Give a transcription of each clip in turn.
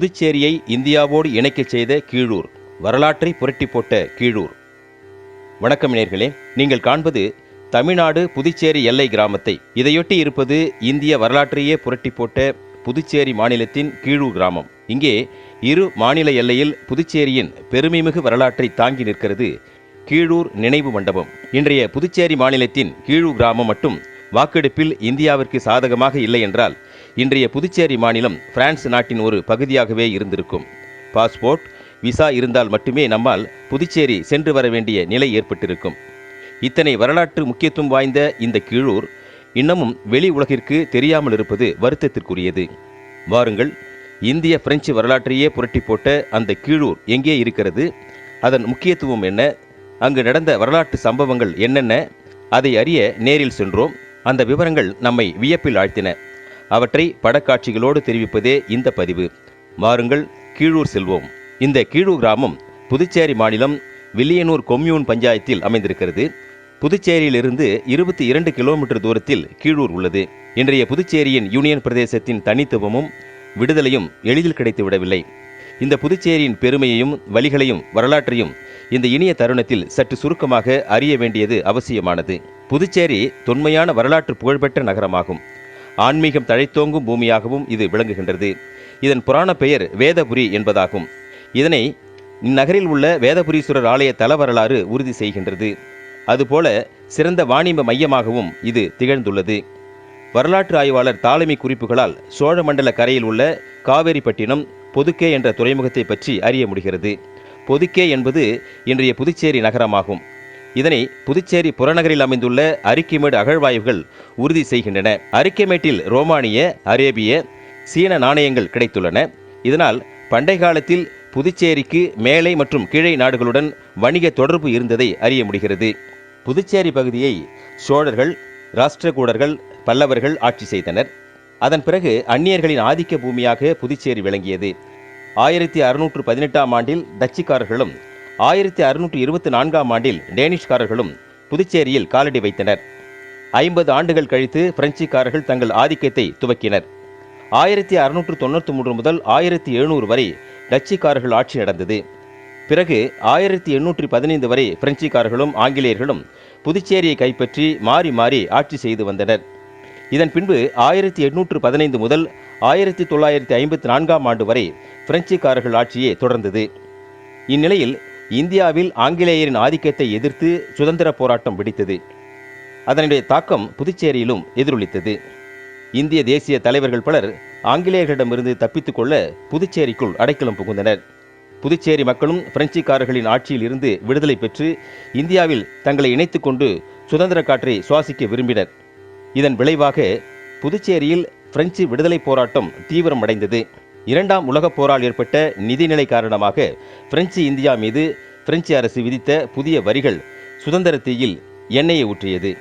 புதுச்சேரியை இந்தியாவோடு இணைக்கச் செய்த கீழூர். வரலாற்றை புரட்டி போட்ட கீழூர். வணக்கம் நேர்களே நீங்கள் காண்பது தமிழ்நாடு புதுச்சேரி எல்லை கிராமத்தை. இதையொட்டி இருப்பது இந்திய வரலாற்றையே புரட்டி போட்ட புதுச்சேரி மாநிலத்தின் கீழூர் கிராமம். இங்கே இரு மாநில எல்லையில் புதுச்சேரியின் பெருமைமிகு வரலாற்றை தாங்கி நிற்கிறது கீழூர் நினைவு மண்டபம். இன்றைய புதுச்சேரி மாநிலத்தின் கீழூர் கிராமம் மட்டும் வாக்கெடுப்பில் இந்தியாவிற்கு சாதகமாக இல்லை என்றால் இன்றைய புதுச்சேரி மாநிலம் பிரான்ஸ் நாட்டின் ஒரு பகுதியாகவே இருந்திருக்கும். பாஸ்போர்ட் விசா இருந்தால் மட்டுமே நம்மால் புதுச்சேரி சென்று வர வேண்டிய நிலை ஏற்பட்டிருக்கும். இத்தனை வரலாற்று முக்கியத்துவம் வாய்ந்த இந்த கீழூர் இன்னமும் வெளி உலகிற்கு தெரியாமல் இருப்பது வருத்தத்திற்குரியது. வாருங்கள் இந்திய பிரெஞ்சு வரலாற்றையே புரட்டி போட்ட அந்த கீழூர் எங்கே இருக்கிறது? அதன் முக்கியத்துவம் என்ன? அங்கு நடந்த வரலாற்று சம்பவங்கள் என்னென்ன? அதை அறிய நேரில் சென்றோம். அந்த விவரங்கள் நம்மை வியப்பில் ஆழ்த்தின. அவற்றை படக்காட்சிகளோடு தெரிவிப்பதே இந்த பதிவு. வாருங்கள் கீழூர் செல்வோம். இந்த கீழூர் கிராமம் புதுச்சேரி மாநிலம் வில்லியனூர் கொம்யூன் பஞ்சாயத்தில் அமைந்திருக்கிறது. புதுச்சேரியிலிருந்து இருபத்தி இரண்டு கிலோமீட்டர் தூரத்தில் கீழூர் உள்ளது. இன்றைய புதுச்சேரியின் யூனியன் பிரதேசத்தின் தனித்துவமும் விடுதலையும் எளிதில் கிடைத்து விடவில்லை இந்த புதுச்சேரியின் பெருமையையும் வழிகளையும் வரலாற்றையும் இந்த இனிய தருணத்தில் சற்று சுருக்கமாக அறிய வேண்டியது அவசியமானது. புதுச்சேரி தொன்மையான வரலாற்று புகழ்பெற்ற நகரமாகும். ஆன்மீகம் தழைத்தோங்கும் பூமியாகவும் இது விளங்குகின்றது. இதன் புராண பெயர் வேதபுரி என்பதாகும். இதனை இந்நகரில் உள்ள வேதபுரீஸ்வரர் ஆலய தல வரலாறு உறுதி செய்கின்றது. அதுபோல சிறந்த வாணிப மையமாகவும் இது திகழ்ந்துள்ளது. வரலாற்று ஆய்வாளர் தாளமி குறிப்புகளால் சோழ மண்டல கரையில் உள்ள காவேரிப்பட்டினம் பொதுக்கே என்ற துறைமுகத்தை பற்றி அறிய முடிகிறது. பொதுக்கே என்பது இன்றைய புதுச்சேரி நகரமாகும். இதனை புதுச்சேரி புறநகரில் அமைந்துள்ள அரிக்கிமேடு அகழ்வாய்வுகள் உறுதி செய்கின்றன. அரிக்கமேட்டில் ரோமானிய அரேபிய சீன நாணயங்கள் கிடைத்துள்ளன. இதனால் பண்டை காலத்தில் புதுச்சேரிக்கு மேலை மற்றும் கீழே நாடுகளுடன் வணிக தொடர்பு இருந்ததை அறிய முடிகிறது. புதுச்சேரி பகுதியை சோழர்கள் ராஷ்டிரகூடர்கள் பல்லவர்கள் ஆட்சி செய்தனர். அதன் பிறகு அந்நியர்களின் ஆதிக்க பூமியாக புதுச்சேரி விளங்கியது. ஆயிரத்தி அறுநூற்று பதினெட்டாம் ஆண்டில் டச்சுக்காரர்களும் ஆயிரத்தி அறுநூற்றி இருபத்தி நான்காம் ஆண்டில் டேனிஷ்காரர்களும் புதுச்சேரியில் காலடி வைத்தனர். ஐம்பது ஆண்டுகள் கழித்து பிரெஞ்சுக்காரர்கள் தங்கள் ஆதிக்கத்தை துவக்கினர். ஆயிரத்தி அறுநூற்று தொண்ணூற்றி மூன்று முதல் ஆயிரத்தி எழுநூறு வரை டச்சுக்காரர்கள் ஆட்சி நடந்தது. பிறகு ஆயிரத்தி எண்ணூற்றி பதினைந்து வரை பிரெஞ்சுக்காரர்களும் ஆங்கிலேயர்களும் புதுச்சேரியை கைப்பற்றி மாறி மாறி ஆட்சி செய்து வந்தனர். இதன் பின்பு ஆயிரத்தி எண்ணூற்று பதினைந்து முதல் ஆயிரத்தி தொள்ளாயிரத்தி ஐம்பத்தி நான்காம் ஆண்டு வரை பிரெஞ்சுக்காரர்கள் ஆட்சியே தொடர்ந்தது. இந்நிலையில் இந்தியாவில் ஆங்கிலேயரின் ஆதிக்கத்தை எதிர்த்து சுதந்திர போராட்டம் வெடித்தது. அதனுடைய தாக்கம் புதுச்சேரியிலும் எதிரொலித்தது. இந்திய தேசிய தலைவர்கள் பலர் ஆங்கிலேயர்களிடமிருந்து தப்பித்துக் கொள்ள புதுச்சேரிக்குள் அடைக்கலம் புகுந்தனர். புதுச்சேரி மக்களும் பிரெஞ்சுக்காரர்களின் ஆட்சியில் இருந்து விடுதலை பெற்று இந்தியாவில் தங்களை இணைத்துக் கொண்டு சுதந்திர காற்றை சுவாசிக்க விரும்பினர். இதன் விளைவாக புதுச்சேரியில் பிரெஞ்சு விடுதலை போராட்டம் தீவிரமடைந்தது. இரண்டாம் உலகப் போரால் ஏற்பட்ட நிதிநிலை காரணமாக பிரெஞ்சு இந்தியா மீது பிரெஞ்சு அரசு விதித்த புதிய வரிகள் சுதந்திர தீயில் எண்ணெயை ஊற்றியது.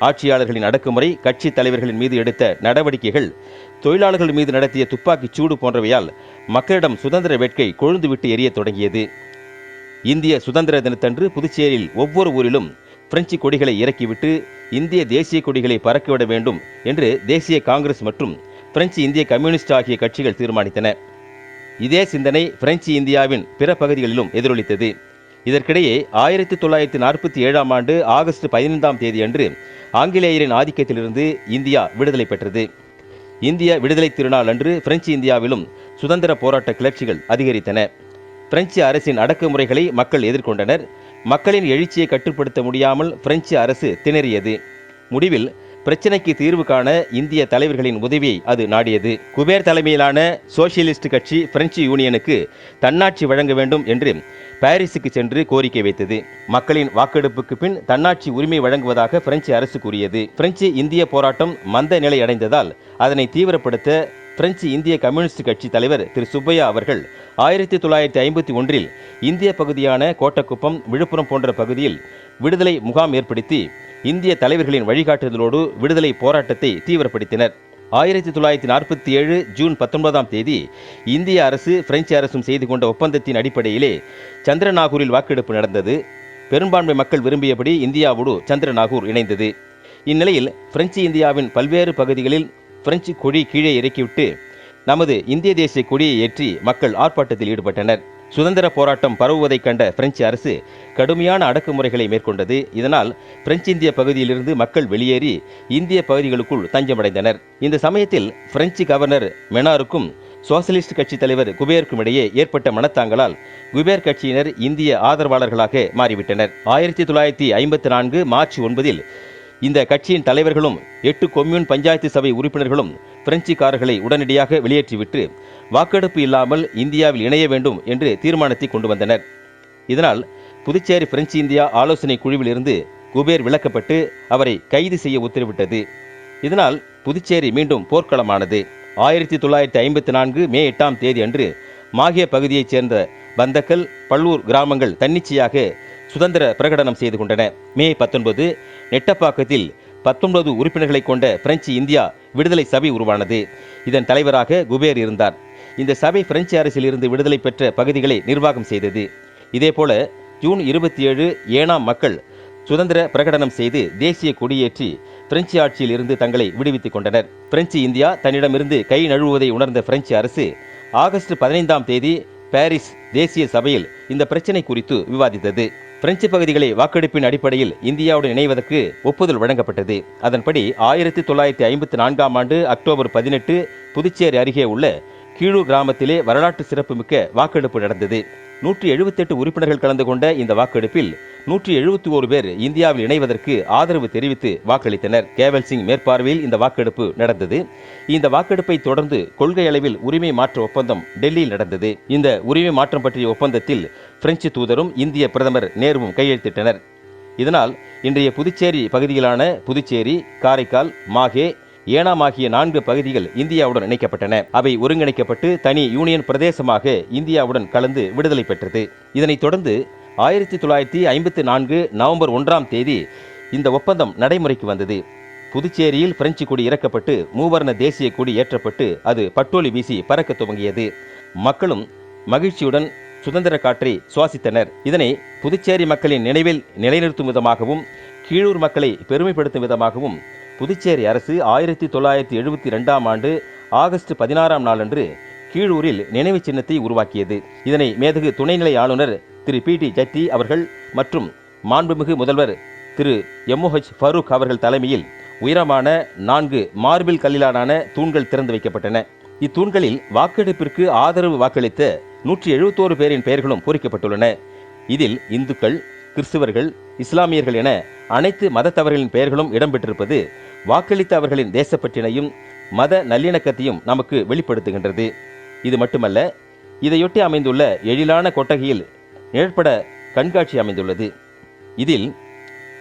ஆட்சியாளர்களின் அடக்குமுறை கட்சி தலைவர்களின் மீது எடுத்த நடவடிக்கைகள் தொழிலாளர்கள் மீது நடத்திய துப்பாக்கிச் சூடு போன்றவையால் மக்களிடம் சுதந்திர வேட்கை கொழுந்துவிட்டு எரிய தொடங்கியது. இந்திய சுதந்திர தினத்தன்று புதுச்சேரியில் ஒவ்வொரு ஊரிலும் பிரெஞ்சு கொடிகளை இறக்கிவிட்டு இந்திய தேசிய கொடிகளை பறக்கிவிட வேண்டும் என்று தேசிய காங்கிரஸ் மற்றும் பிரெஞ்சு இந்திய கம்யூனிஸ்ட் ஆகிய கட்சிகள் தீர்மானித்தன. இதே சிந்தனை பிரெஞ்சு இந்தியாவின் பிற பகுதிகளிலும் எதிரொலித்தது. இதற்கிடையே ஆயிரத்தி தொள்ளாயிரத்தி நாற்பத்தி ஏழாம் ஆண்டு ஆகஸ்ட் பதினைந்தாம் தேதியன்று ஆங்கிலேயரின் ஆதிக்கத்திலிருந்து இந்தியா விடுதலை பெற்றது. இந்திய விடுதலை திருநாள் அன்று பிரெஞ்சு இந்தியாவிலும் சுதந்திர போராட்ட கிளர்ச்சிகள் அதிகரித்தன. பிரெஞ்சு அரசின் அடக்குமுறைகளை மக்கள் எதிர்கொண்டனர். மக்களின் எழுச்சியை கட்டுப்படுத்த முடியாமல் பிரெஞ்சு அரசு திணறியது. முடிவில் பிரச்சினைக்கு தீர்வு காண இந்திய தலைவர்களின் உதவியை அது நாடியது. குபேர் தலைமையிலான சோசியலிஸ்ட் கட்சி பிரெஞ்சு யூனியனுக்கு தன்னாட்சி வழங்க வேண்டும் என்று பாரிஸுக்கு சென்று கோரிக்கை வைத்தது. மக்களின் வாக்கெடுப்புக்கு பின் தன்னாட்சி உரிமை வழங்குவதாக பிரெஞ்சு அரசு கூறியது. பிரெஞ்சு இந்திய போராட்டம் மந்த நிலை அடைந்ததால் அதனை தீவிரப்படுத்த பிரெஞ்சு இந்திய கம்யூனிஸ்ட் கட்சி தலைவர் திரு சுப்பையா அவர்கள் ஆயிரத்தி தொள்ளாயிரத்தி ஐம்பத்தி ஒன்றில் இந்திய பகுதியான கோட்டக்குப்பம் விழுப்புரம் போன்ற பகுதியில் விடுதலை முகாம் ஏற்படுத்தி இந்திய தலைவர்களின் வழிகாட்டுதலோடு விடுதலை போராட்டத்தை தீவிரப்படுத்தினர். ஆயிரத்தி தொள்ளாயிரத்தி நாற்பத்தி ஏழு ஜூன் பத்தொன்பதாம் தேதி இந்திய அரசு பிரெஞ்சு அரசும் செய்து கொண்ட ஒப்பந்தத்தின் அடிப்படையிலே சந்திரநாகூரில் வாக்கெடுப்பு நடந்தது. பெரும்பான்மை மக்கள் விரும்பியபடி இந்தியாவோடு சந்திரநாகூர் இணைந்தது. இந்நிலையில் பிரெஞ்சு இந்தியாவின் பல்வேறு பகுதிகளில் பிரெஞ்சு கொடி கீழே இறக்கிவிட்டு நமது இந்திய தேசிய கொடியை ஏற்றி மக்கள் ஆர்ப்பாட்டத்தில் ஈடுபட்டனர். சுதந்திர போராட்டம் பரவுவதைக் கண்ட பிரெஞ்சு அரசு கடுமையான அடக்குமுறைகளை மேற்கொண்டது. இதனால் பிரெஞ்சு இந்திய பகுதியிலிருந்து மக்கள் வெளியேறி இந்திய பகுதிகளுக்குள் தஞ்சமடைந்தனர். இந்த சமயத்தில் பிரெஞ்சு கவர்னர் மெனாருக்கும் சோசலிஸ்ட் கட்சி தலைவர் குபேருக்கும் இடையே ஏற்பட்ட மனத்தாங்கலால் குபேர் கட்சியினர் இந்திய ஆதரவாளர்களாக மாறிவிட்டனர். ஆயிரத்தி தொள்ளாயிரத்தி ஐம்பத்தி நான்கு மார்ச் ஒன்பதில் இந்த கட்சியின் தலைவர்களும் எட்டு கொம்யூன் பஞ்சாயத்து சபை உறுப்பினர்களும் பிரெஞ்சுக்காரர்களை உடனடியாக வெளியேற்றிவிட்டு வாக்கெடுப்பு இல்லாமல் இந்தியாவில் இணைய வேண்டும் என்று தீர்மானத்தை கொண்டு வந்தனர். இதனால் புதுச்சேரி பிரெஞ்சு இந்தியா ஆலோசனை குழுவில் இருந்து குபேர் விலக்கப்பட்டு அவரை கைது செய்ய உத்தரவிட்டது. இதனால் புதுச்சேரி மீண்டும் போர்க்களமானது. ஆயிரத்தி தொள்ளாயிரத்தி ஐம்பத்தி நான்கு மே எட்டாம் தேதி அன்று மாகிய பகுதியைச் சேர்ந்த பந்தக்கல் பல்லூர் கிராமங்கள் தன்னிச்சையாக சுதந்திர பிரகடனம் செய்து கொண்டன. மே பத்தொன்பது நெட்டப்பாக்கத்தில் பத்தொன்பது உறுப்பினர்களை கொண்ட பிரெஞ்சு இந்தியா விடுதலை சபை உருவானது. இதன் தலைவராக குபேர் இருந்தார். இந்த சபை பிரெஞ்சு அரசில் இருந்து விடுதலை பெற்ற பகுதிகளை நிர்வாகம் செய்தது. இதேபோல ஜூன் இருபத்தி ஏழு ஏனாம் மக்கள் சுதந்திர பிரகடனம் செய்து தேசிய கொடியேற்றி பிரெஞ்சு ஆட்சியில் இருந்து தங்களை விடுவித்துக் கொண்டனர். பிரெஞ்சு இந்தியா தன்னிடமிருந்து கை நழுவுவதை உணர்ந்த பிரெஞ்சு அரசு ஆகஸ்ட் பதினைந்தாம் தேதி பாரிஸ் தேசிய சபையில் இந்த பிரச்சினை குறித்து விவாதித்தது. பிரெஞ்சு பகுதிகளை வாக்கெடுப்பின் அடிப்படையில் இந்தியாவுடன் இணைவதற்கு ஒப்புதல் வழங்கப்பட்டது. அதன்படி ஆயிரத்தி தொள்ளாயிரத்தி ஐம்பத்தி நான்காம் ஆண்டு அக்டோபர் பதினெட்டு புதுச்சேரி அருகே உள்ள கீழூர் கிராமத்திலே வரலாற்று சிறப்புமிக்க வாக்கெடுப்பு நடந்தது. நூற்றி எழுபத்தெட்டு உறுப்பினர்கள் கலந்து கொண்ட இந்த வாக்கெடுப்பில் நூற்றி எழுபத்தி ஓரு பேர் இந்தியாவில் இணைவதற்கு ஆதரவு தெரிவித்து வாக்களித்தனர். கேவல் சிங் மேற்பார்வையில் இந்த வாக்கெடுப்பு நடந்தது. இந்த வாக்கெடுப்பை தொடர்ந்து கொள்கை அளவில் உரிமை மாற்ற ஒப்பந்தம் டெல்லியில் நடந்தது. இந்த உரிமை மாற்றம் பற்றிய ஒப்பந்தத்தில் பிரெஞ்சு தூதரும் இந்திய பிரதமர் நேருவும் கையெழுத்திட்டனர். இதனால் இன்றைய புதுச்சேரி பகுதியிலான புதுச்சேரி காரைக்கால் மாகே ஏனாம் ஆகிய நான்கு பகுதிகள் இந்தியாவுடன் இணைக்கப்பட்டன. அவை ஒருங்கிணைக்கப்பட்டு தனி யூனியன் பிரதேசமாக இந்தியாவுடன் கலந்து விடுதலை பெற்றது. இதனைத் தொடர்ந்து ஆயிரத்தி தொள்ளாயிரத்தி ஐம்பத்தி நான்கு நவம்பர் ஒன்றாம் தேதி இந்த ஒப்பந்தம் நடைமுறைக்கு வந்தது. புதுச்சேரியில் பிரெஞ்சு கொடி இறக்கப்பட்டு மூவர்ண தேசிய கொடி ஏற்றப்பட்டு அது பட்டோலி வீசி பறக்க துவங்கியது. மக்களும் மகிழ்ச்சியுடன் சுதந்திர காற்றை சுவாசித்தனர். இதனை புதுச்சேரி மக்களின் நினைவில் நிலைநிறுத்தும் விதமாகவும் கீழூர் மக்களை பெருமைப்படுத்தும் விதமாகவும் புதுச்சேரி அரசு ஆயிரத்தி தொள்ளாயிரத்தி எழுபத்தி ரெண்டாம் ஆண்டு ஆகஸ்ட் பதினாறாம் நாளன்று கீழூரில் நினைவு சின்னத்தை உருவாக்கியது. இதனை மேதகு துணைநிலை ஆளுநர் திரு பி டி ஜட்டி அவர்கள் மற்றும் மாண்புமிகு முதல்வர் திரு எம்ஓஹெச் ஃபரூக் அவர்கள் தலைமையில் உயரமான நான்கு மார்பிள் கல்லிலான தூண்கள் திறந்து வைக்கப்பட்டன. இத்தூண்களில் வாக்கெடுப்பிற்கு ஆதரவு வாக்களித்த நூற்றி எழுபத்தோரு பேரின் பெயர்களும் பொறிக்கப்பட்டுள்ளன. இதில் இந்துக்கள் கிறிஸ்துவர்கள் இஸ்லாமியர்கள் என அனைத்து மதத்தவர்களின் பெயர்களும் இடம்பெற்றிருப்பது வாக்களித்த அவர்களின் தேசப்பற்றினையும் மத நல்லிணக்கத்தையும் நமக்கு வெளிப்படுத்துகின்றது. இது மட்டுமல்ல இதையொட்டி அமைந்துள்ள எழிலான கொட்டகையில் நிழற்பட கண்காட்சி அமைந்துள்ளது. இதில்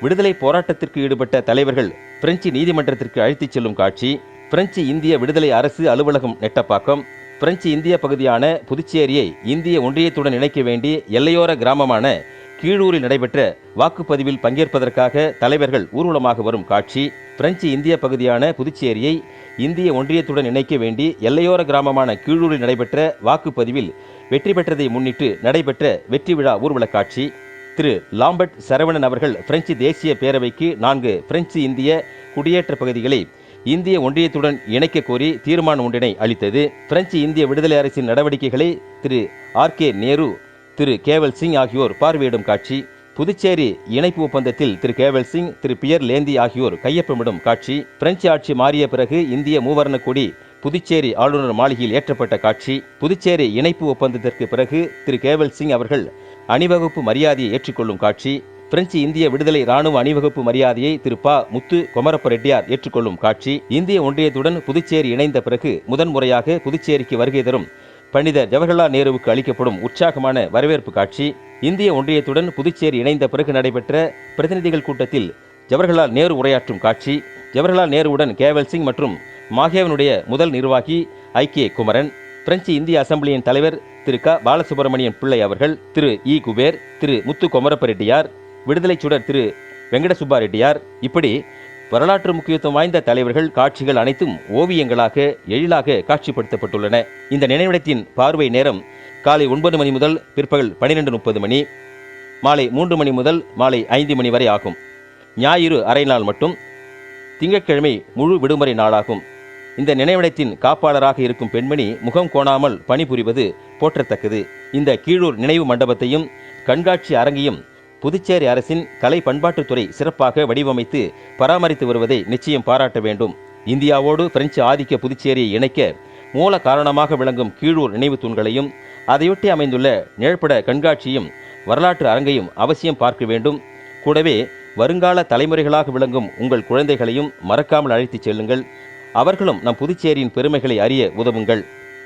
விடுதலை போராட்டத்திற்கு ஈடுபட்ட தலைவர்கள் பிரெஞ்சு நீதிமன்றத்திற்கு அழைத்துச் செல்லும் காட்சி பிரெஞ்சு இந்திய விடுதலை அரசு அலுவலகம் நெட்டப்பாக்கம் பிரெஞ்சு இந்திய பகுதியான புதுச்சேரியை இந்திய ஒன்றியத்துடன் இணைக்க வேண்டி எல்லையோர கிராமமான கீழூரில் நடைபெற்ற வாக்குப்பதிவில் பங்கேற்பதற்காக தலைவர்கள் ஊர்வலமாக வரும் காட்சி பிரெஞ்சு இந்திய பகுதியான புதுச்சேரியை இந்திய ஒன்றியத்துடன் இணைக்க வேண்டி எல்லையோர கிராமமான கீழூரில் நடைபெற்ற வாக்குப்பதிவில் வெற்றி பெற்றதை முன்னிட்டு நடைபெற்ற வெற்றி விழா ஊர்வல காட்சி. திரு. லாம்பர்ட் சரவணன் அவர்கள் பிரெஞ்சு தேசிய பேரவைக்கு நான்கு பிரெஞ்சு இந்திய குடியேற்ற பகுதிகளை இந்திய ஒன்றியத்துடன் இணைக்க கோரி தீர்மானம் ஒன்றினை அளித்தது. பிரெஞ்சு இந்திய விடுதலை அரசின் நடவடிக்கைகளை திரு. ஆர். கே. நேரு திரு கேவல் சிங் ஆகியோர் பார்வையிடும் காட்சி. புதுச்சேரி இணைப்பு ஒப்பந்தத்தில் திரு கேவல் சிங் திரு பியர் லேந்தி ஆகியோர் கையொப்பமிடும் காட்சி. பிரெஞ்சு ஆட்சி மாறிய பிறகு இந்திய மூவர்ண கொடி புதுச்சேரி ஆளுநர் மாளிகையில் ஏற்றப்பட்ட காட்சி. புதுச்சேரி இணைப்பு ஒப்பந்தத்திற்கு பிறகு திரு கேவல் சிங் அவர்கள் அணிவகுப்பு மரியாதையை ஏற்றுக்கொள்ளும் காட்சி. பிரெஞ்சு இந்திய விடுதலை ராணுவ அணிவகுப்பு மரியாதையை திரு ப. முத்து கொமரப்ப ரெட்டியார் ஏற்றுக்கொள்ளும் காட்சி. இந்திய ஒன்றியத்துடன் புதுச்சேரி இணைந்த பிறகு முதன்முறையாக புதுச்சேரிக்கு வருகை தரும் பண்டித ஜவஹர்லால் நேருவுக்கு அளிக்கப்படும் உற்சாகமான வரவேற்பு காட்சி இந்திய ஒன்றியத்துடன் புதுச்சேரி இணைந்த பிறகு நடைபெற்ற பிரதிநிதிகள் கூட்டத்தில் ஜவஹர்லால் நேரு உரையாற்றும் காட்சி ஜவஹர்லால் நேருவுடன் கேவல் சிங் மற்றும் மாகேவனுடைய முதல் நிர்வாகி ஐக்கிய குமரன் பிரெஞ்சு இந்திய அசம்பிளியின் தலைவர் திரு க. பாலசுப்ரமணியன் பிள்ளை அவர்கள் திரு இ. குபேர் திரு முத்து கொமரப்ப ரெட்டியார் விடுதலை சுடர் திரு வெங்கட சுப்பா ரெட்டியார் இப்படி வரலாற்று முக்கியத்துவம் வாய்ந்த தலைவர்கள் காட்சிகள் அனைத்தும் ஓவியங்களாக எழிலாக காட்சிப்படுத்தப்பட்டுள்ளன. இந்த நினைவிடத்தின் பார்வை நேரம் காலை ஒன்பது மணி முதல் பிற்பகல் பனிரெண்டு முப்பது மணி மாலை மூன்று மணி முதல் மாலை ஐந்து மணி வரை ஆகும். ஞாயிறு அரை நாள் மட்டும் திங்கட்கிழமை முழு விடுமுறை நாளாகும். இந்த நினைவிடத்தின் காப்பாளராக இருக்கும் பெண்மணி முகம் கோணாமல் பணிபுரிவது போற்றத்தக்கது. இந்த கீழூர் நினைவு மண்டபத்தையும் கண்காட்சி அரங்கையும் புதுச்சேரி அரசின் கலை பண்பாட்டுத்துறை சிறப்பாக வடிவமைத்து பராமரித்து வருவதை நிச்சயம் பாராட்ட வேண்டும். இந்தியாவோடு பிரெஞ்சு ஆதிக்க புதுச்சேரியை இணைக்க மூல காரணமாக விளங்கும் கீழூர் நினைவு தூண்களையும் அதையொட்டி அமைந்துள்ள நிழற்பட கண்காட்சியும் வரலாற்று அரங்கையும் அவசியம் பார்க்க வேண்டும். கூடவே வருங்கால தலைமுறைகளாக விளங்கும் உங்கள் குழந்தைகளையும் மறக்காமல் அழைத்துச் செல்லுங்கள். அவர்களும் நம் புதுச்சேரியின் பெருமைகளை அறிய உதவுங்கள்.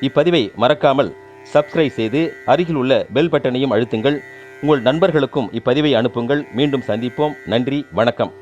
இப்பதிவை மறக்காமல் சப்ஸ்கிரைப் செய்து அருகில் உள்ள பெல் பட்டனையும் அழுத்துங்கள். உங்கள் நண்பர்களுக்கும் இப்பதிவை அனுப்புங்கள். மீண்டும் சந்திப்போம். நன்றி. வணக்கம்.